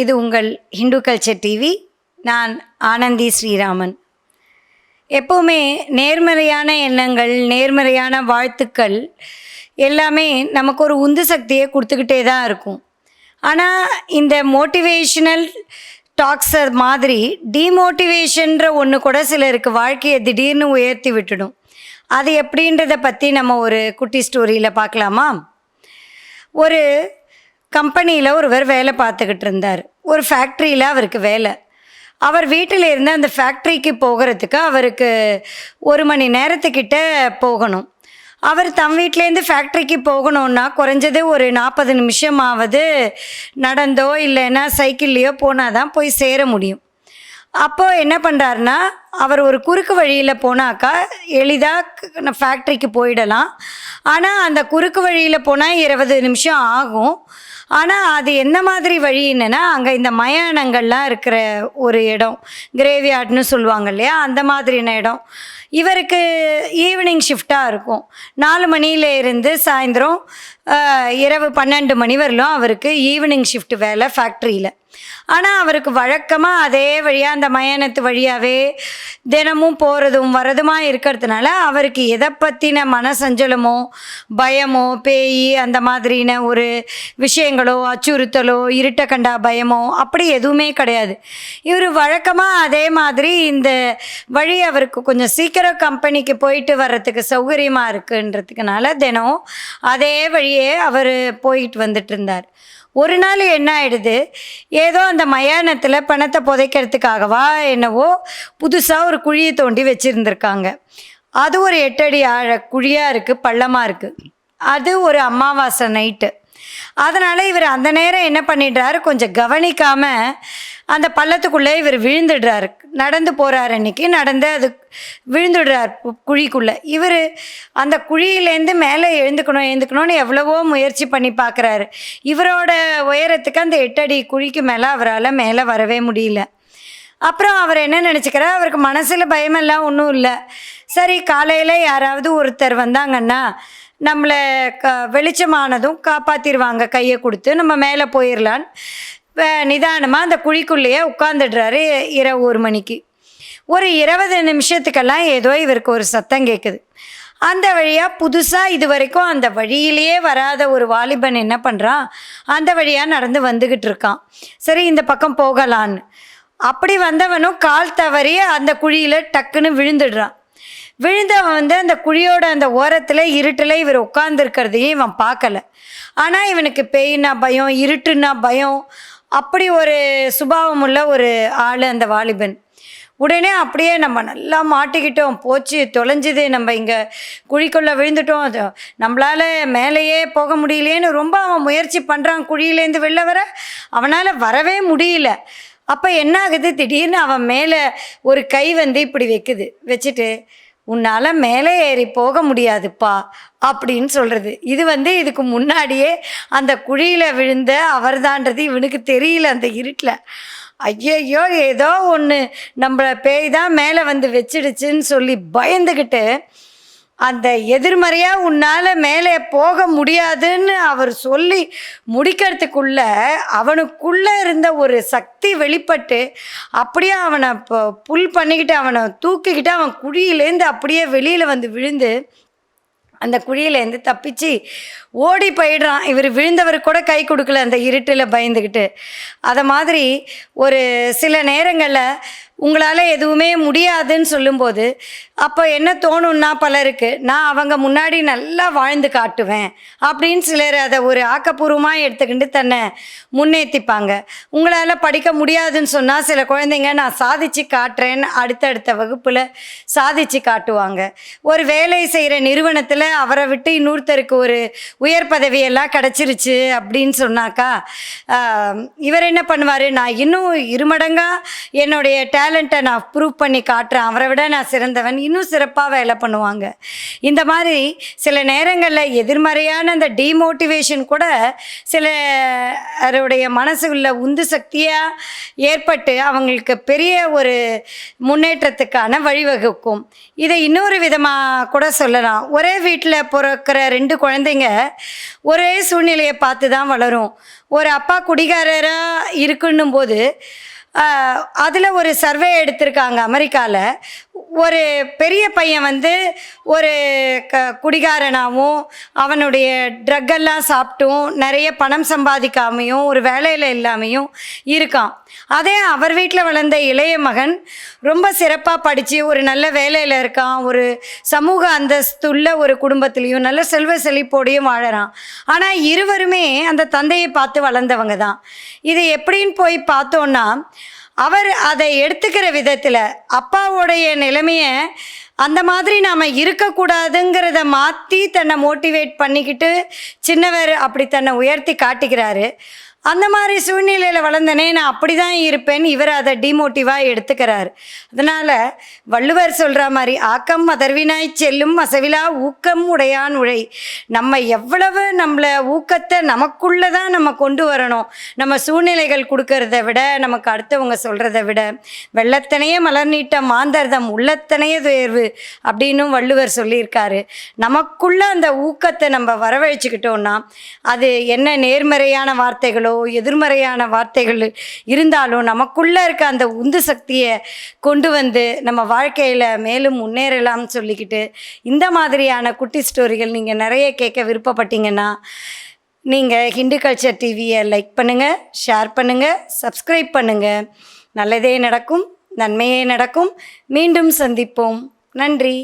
இது உங்கள் Hindu culture TV நான் ஆனந்தி ஸ்ரீராமன். எப்போவுமே நேர்மறையான எண்ணங்கள் நேர்மறையான வாழ்த்துக்கள் எல்லாமே நமக்கு ஒரு உந்து சக்தியை கொடுத்துக்கிட்டே தான் இருக்கும். ஆனால் இந்த மோட்டிவேஷனல் டாக்ஸ் மாதிரி டிமோட்டிவேஷன்ற ஒன்று கூட சிலருக்கு வாழ்க்கையை திடீர்னு உயர்த்தி விட்டுடும். அது எப்படின்றத பற்றி நம்ம ஒரு குட்டி ஸ்டோரியில் பார்க்கலாமா? ஒரு கம்பெனியில் ஒருவர் வேலை பார்த்துக்கிட்டு இருந்தார். ஒரு ஃபேக்ட்ரியில் அவருக்கு வேலை. அவர் வீட்டில் இருந்து அந்த ஃபேக்ட்ரிக்கு போகிறதுக்கு அவருக்கு ஒரு மணி நேரத்துக்கிட்ட போகணும். அவர் தம் வீட்டிலேருந்து ஃபேக்ட்ரிக்கு போகணுன்னா குறைஞ்சது ஒரு நாற்பது நிமிஷமாவது நடந்தோ இல்லைன்னா சைக்கிள்லேயோ போனால் தான் போய் சேர முடியும். அப்போது என்ன பண்ணுறாருனா அவர் ஒரு குறுக்கு வழியில் போனாக்கா எளிதாக ஃபேக்ட்ரிக்கு போயிடலாம். ஆனால் அந்த குறுக்கு வழியில் போனால் இருபது நிமிஷம் ஆகும். ஆனால் அது என்ன மாதிரி வழி? என்னென்னா அங்கே இந்த மயானங்கள்லாம் இருக்கிற ஒரு இடம் கிரேவியார்ட்னு சொல்லுவாங்க இல்லையா? அந்த மாதிரியான இடம். இவருக்கு ஈவினிங் ஷிஃப்டாக இருக்கும். நாலு மணியில இருந்து சாயந்தரம் இரவு பன்னெண்டு மணி வரலும் அவருக்கு ஈவினிங் ஷிஃப்ட் வேலை ஃபேக்ட்ரியில் ஆனால் அவருக்கு வழக்கமாக அதே வழியாக அந்த மயானத்து வழியாகவே தினமும் போகிறதும் வரதுமா இருக்கிறதுனால அவருக்கு எதை பற்றின மனசஞ்சலமோ பயமோ பேய் அந்த மாதிரின ஒரு விஷயங்களோ அச்சுறுத்தலோ இருட்ட கண்டா பயமோ அப்படி எதுவுமே கிடையாது. இவர் வழக்கமாக அதே மாதிரி இந்த வழி அவருக்கு கொஞ்சம் சீக்கிரம் கம்பெனிக்கு போயிட்டு வர்றதுக்கு சௌகரியமாக இருக்குன்றதுக்குனால தினம் அதே வழியே அவர் போயிட்டு வந்துட்டு இருந்தார். ஒரு நாள் என்ன ஆயிடுது? ஏதோ அந்த மயானத்தில் பணத்தை புதைக்கிறதுக்காகவா என்னவோ புதுசாக ஒரு குழியை தோண்டி வச்சுருந்துருக்காங்க. அது ஒரு எட்டடி ஆழ குழியாக இருக்குது பள்ளமாக இருக்குது அது ஒரு அமாவாசை நைட்டு அதனால் இவர் அந்த நேரம் என்ன பண்ணிடுறாரு? கொஞ்சம் கவனிக்காமல் அந்த பள்ளத்துக்குள்ளே இவர் விழுந்துடுறாரு. நடந்து போகிறார் அன்னைக்கு. நடந்து அது விழுந்துடுறார் குழிக்குள்ளே. இவர் அந்த குழியிலேருந்து மேலே எழுந்துக்கணும் எழுந்துக்கணும்னு எவ்வளவோ முயற்சி பண்ணி பார்க்குறாரு. இவரோட உயரத்துக்கு அந்த எட்டடி குழிக்கு மேலே அவரால் மேலே வரவே முடியல. அப்புறம் அவர் என்ன நினச்சிக்கிறார்? அவருக்கு மனசில் பயமெல்லாம் ஒன்றும் இல்லை. சரி காலையில் யாராவது ஒருத்தர் வந்தாங்கன்னா நம்மளை க வெளிச்சமானதும் காப்பாற்றிடுவாங்க கையை கொடுத்து. நம்ம மேலே போயிடலான்னு நிதானமாக அந்த குழிக்குள்ளேயே உட்காந்துடுறாரு இரவு ஒரு மணிக்கு. ஒரு இருபது நிமிஷத்துக்கெல்லாம் ஏதோ இவருக்கு ஒரு சத்தம் கேட்குது அந்த வழியாக புதுசாக இது வரைக்கும் அந்த வழியிலேயே வராத ஒரு வாலிபன் என்ன பண்ணுறான் அந்த வழியாக நடந்து வந்துக்கிட்டு இருக்கான். சரி இந்த பக்கம் போகலான்னு. அப்படி வந்தவனும் கால் தவறி அந்த குழியில் டக்குன்னு விழுந்துடுறான். விழுந்தவன் வந்து அந்த குழியோட அந்த ஓரத்தில் இருட்டில் இவர் உட்காந்துருக்கிறதையும் இவன் பார்க்கல. ஆனால் இவனுக்கு பேய்னா பயம் இருட்டுன்னா பயம். அப்படி ஒரு சுபாவம் உள்ள ஒரு ஆள் அந்த வாலிபன். உடனே அப்படியே நம்ம நல்லா மாட்டிக்கிட்டோம். போச்சு தொலைஞ்சிது. நம்ம இங்கே குழிக்குள்ளே விழுந்துட்டோம். அது நம்மளால் மேலேயே போக முடியலையேன்னு ரொம்ப அவன் முயற்சி பண்ணுறான் குழியிலேருந்து வெளில வர. அவனால் வரவே முடியல. அப்போ என்ன ஆகுது திடீர்னு அவன் மேலே ஒரு கை வந்து இப்படி வைக்குது. வச்சுட்டு உன்னால் மேலே ஏறி போக முடியாதுப்பா அப்படின்னு சொல்கிறது இது வந்து இதுக்கு முன்னாடியே அந்த குழியில் விழுந்த அவர்தான்றது இவனுக்கு தெரியல அந்த இருட்டில். ஐயையோ ஏதோ ஒன்று நம்மளை பேய் தான் மேலே வந்து வச்சிடுச்சுன்னு சொல்லி பயந்துக்கிட்டு அந்த எதிர்மறையாக உன்னால் மேலே போக முடியாதுன்னு அவர் சொல்லி முடிக்கிறதுக்குள்ள அவனுக்குள்ளே இருந்த ஒரு சக்தி வெளிப்பட்டு அப்படியே அவனை இப்போ புல் பண்ணிக்கிட்டு அவனை தூக்கிக்கிட்டு அவன் குழியிலேருந்து அப்படியே வெளியில் வந்து விழுந்து அந்த குழியிலேருந்து தப்பிச்சு ஓடி போயிடுறான். இவர் விழுந்தவர் கூட கை கொடுக்கல அந்த இருட்டில் பயந்துக்கிட்டு அதை மாதிரி ஒரு சில நேரங்களில் உங்களால் எதுவுமே முடியாதுன்னு சொல்லும்போது அப்போ என்ன தோணும்னா பலருக்கு நான் அவங்க முன்னாடி நல்லா வாழ்ந்து காட்டுவேன் அப்படின்னு சிலர் அதை ஒரு ஆக்கப்பூர்வமாக எடுத்துக்கிட்டு தன்னை முன்னேற்றிப்பாங்க உங்களால் படிக்க முடியாதுன்னு சொன்னால் சில குழந்தைங்க நான் சாதிச்சு காட்டுறேன்னு அடுத்தடுத்த வகுப்பில் சாதிச்சு காட்டுவாங்க. ஒரு வேலை செய்கிற நிறுவனத்தில் அவரை விட்டு இன்னொருத்தருக்கு ஒரு உயர் பதவியெல்லாம் கிடச்சிருச்சு அப்படின்னு சொன்னாக்கா இவர் என்ன பண்ணுவார் நான் இன்னும் இருமடங்காக என்னுடைய டேலண்ட்டை நான் ப்ரூவ் பண்ணி காட்டுறேன். அவரை விட நான் சிறந்தவன். இன்னும் சிறப்பாக வேலை பண்ணுவாங்க. இந்த மாதிரி சில நேரங்களில் எதிர்மறையான அந்த டீமோட்டிவேஷன் கூட சில அவருடைய மனசுக்குள்ள உந்து சக்தியாக ஏற்பட்டு அவங்களுக்கு பெரிய ஒரு முன்னேற்றத்துக்கான வழிவகுக்கும். இதை இன்னொரு விதமாக கூட சொல்லலாம். ஒரே வீட்டில் பிறக்கிற ரெண்டு குழந்தைங்க ஒரே சூழ்நிலையை பார்த்து தான் வளரும். ஒரு அப்பா குடிகாரராக இருக்குன்னும் போது அதில் ஒரு சர்வே எடுத்திருக்காங்க அமெரிக்காவில் ஒரு பெரிய பையன் வந்து ஒரு க குடிகாரனாகவும் அவனுடைய ட்ரக் எல்லாம் சாப்பிட்டும் நிறைய பணம் சம்பாதிக்காமையும் ஒரு வேலையில் இல்லாமையும் இருக்கான். அதே அவர் வீட்டில் வளர்ந்த இளைய மகன் ரொம்ப சிறப்பாக படித்து ஒரு நல்ல வேலையில் இருக்கான். ஒரு சமூக அந்தஸ்துள்ள ஒரு குடும்பத்துலேயும் நல்ல செல்வ செழிப்போடையும் வாழறான். ஆனால் இருவருமே அந்த தந்தையை பார்த்து வளர்ந்தவங்க தான். இது எப்படின்னு போய் பார்த்தோன்னா அவர் அதை எடுத்துக்கிற விதத்தில் அப்பாவோடைய நிலைமையை அந்த மாதிரி நாம் இருக்கக்கூடாதுங்கிறத மாற்றி தன்னை மோட்டிவேட் பண்ணிக்கிட்டு சின்னவர் அப்படி தன்னை உயர்த்தி காட்டிக்கிறாரு. அந்த மாதிரி சூழ்நிலையில் வளர்ந்தனே நான் அப்படி தான் இருப்பேன். இவர் அதை டிமோட்டிவாக எடுத்துக்கிறார். அதனால் வள்ளுவர் சொல்கிற மாதிரி ஆக்கம் அதர்வினாய் செல்லும் அசவிலா ஊக்கம் உடையான் உழை. நம்ம எவ்வளவு நம்மளை ஊக்கத்தை நமக்குள்ளே தான் நம்ம கொண்டு வரணும். நம்ம சூழ்நிலைகள் கொடுக்கறத விட நமக்கு அடுத்தவங்க சொல்கிறத விட வெள்ளத்தனையே மலர் நீட்ட மாந்தர்தம் உள்ளத்தனையே துயர்வு அப்படின்னும் வள்ளுவர் சொல்லியிருக்காரு. நமக்குள்ளே அந்த ஊக்கத்தை நம்ம வரவழைச்சிக்கிட்டோம்னா அது என்ன நேர்மறையான வார்த்தைகளோ வார்த்தைகளோ எதிர்மறையான வார்த்தைகள் இருந்தாலும் நமக்குள்ளே இருக்க அந்த உந்து சக்தியை கொண்டு வந்து நம்ம வாழ்க்கையில் மேலும் முன்னேறலாம்னு சொல்லிக்கிட்டு இந்த மாதிரியான குட்டி ஸ்டோரிகள் நீங்கள் நிறைய கேட்க விருப்பப்பட்டீங்கன்னா நீங்கள் ஹிந்து கல்ச்சர் டிவியை லைக் பண்ணுங்கள் ஷேர் பண்ணுங்கள் சப்ஸ்கிரைப் பண்ணுங்கள் நல்லதே நடக்கும் நன்மையே நடக்கும். மீண்டும் சந்திப்போம். நன்றி.